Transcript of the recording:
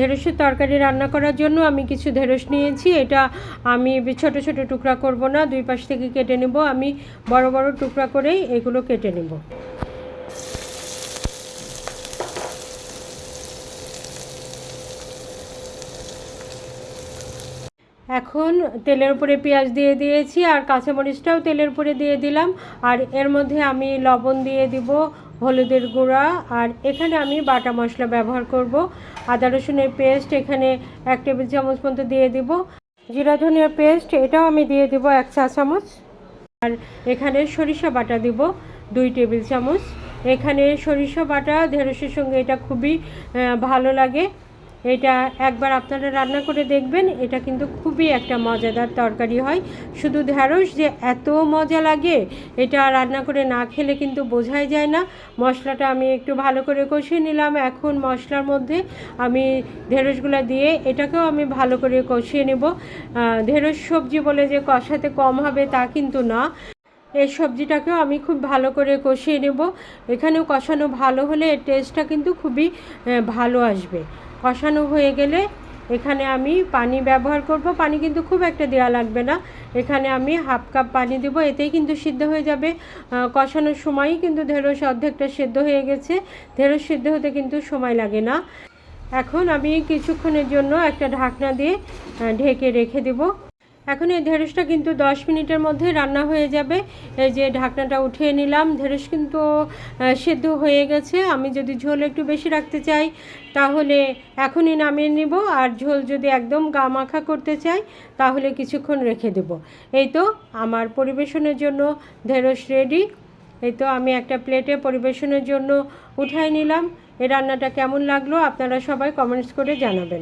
ঢেঁড়সের তরকারি রান্না করার জন্য আমি কিছু ঢেঁড়স নিয়েছি। এটা আমি ছোট ছোট টুকরা করব না, দুই পাশ থেকে কেটে নেব। আমি বড় বড় টুকরা করেই এগুলো কেটে নেব। এখন তেলের উপরে পেঁয়াজ দিয়ে দিয়েছি আর কাঁচামরিচটাও তেলের উপরে দিয়ে দিলাম। আর এর মধ্যে আমি লবণ দিয়ে দিব। হলুদের গুঁড়া আর এখানে আমি বাটা মশলা ব্যবহার করব। আদা রসুনের পেস্ট এখানে এক টেবিল চামচ পর্যন্ত দিয়ে দিব। জিরা ধনিয়ার পেস্ট, এটাও আমি দিয়ে দিব এক চা চামচ। আর এখানে সরিষা বাটা দিব দুই টেবিল চামচ। এখানে সরিষা বাটা, ঢেঁড়সের সঙ্গে এটা খুবই ভালো লাগে। এটা একবার আপনারা রান্না করে দেখবেন, এটা কিন্তু খুবই একটা মজাদার তরকারি হয়। শুধু ঢেঁড়স যে এত মজা লাগে, এটা রান্না করে না খেলে কিন্তু বোঝাই যায় না। মশলাটা আমি একটু ভালো করে কষিয়ে নিলাম। এখন মশলার মধ্যে আমি ঢেঁড়সগুলো দিয়ে এটাকেও আমি ভালো করে কষিয়ে নেব। ঢেঁড়স সবজি বলে যে কষাতে কম হবে তা কিন্তু না। এই সবজিটাকেও আমি খুব ভালো করে কষিয়ে নেব। এখানেও কষানো ভালো হলে এর টেস্টটা কিন্তু খুবই ভালো আসবে। কষানো হয়ে গেলে এখানে আমি পানি ব্যবহার করব। পানি কিন্তু খুব একটা দেওয়া লাগবে না। এখানে আমি হাফ কাপ পানি দেব। এতেই কিন্তু সিদ্ধ হয়ে যাবে। কষানোর সময়ই কিন্তু ঢেঁড়স অর্ধেকটা সেদ্ধ হয়ে গেছে। ঢেঁড়স সিদ্ধ হতে কিন্তু সময় লাগে না। এখন আমি কিছুক্ষণের জন্য একটা ঢাকনা দিয়ে ঢেকে রেখে দেব। এখন এই ঢেঁড়সটা কিন্তু দশ মিনিটের মধ্যে রান্না হয়ে যাবে। এই যে ঢাকনাটা উঠিয়ে নিলাম, ঢেঁড়স কিন্তু সেদ্ধ হয়ে গেছে। আমি যদি ঝোল একটু বেশি রাখতে চাই, তাহলে এখনই নামিয়ে নিব। আর ঝোল যদি একদম গা মাখা করতে চাই, তাহলে কিছুক্ষণ রেখে দেব। এই তো আমার পরিবেশনের জন্য ঢেঁড়স রেডি এই তো আমি একটা প্লেটে পরিবেশনের জন্য উঠাই নিলাম। এই রান্নাটা কেমন লাগল আপনারা সবাই কমেন্টস করে জানাবেন।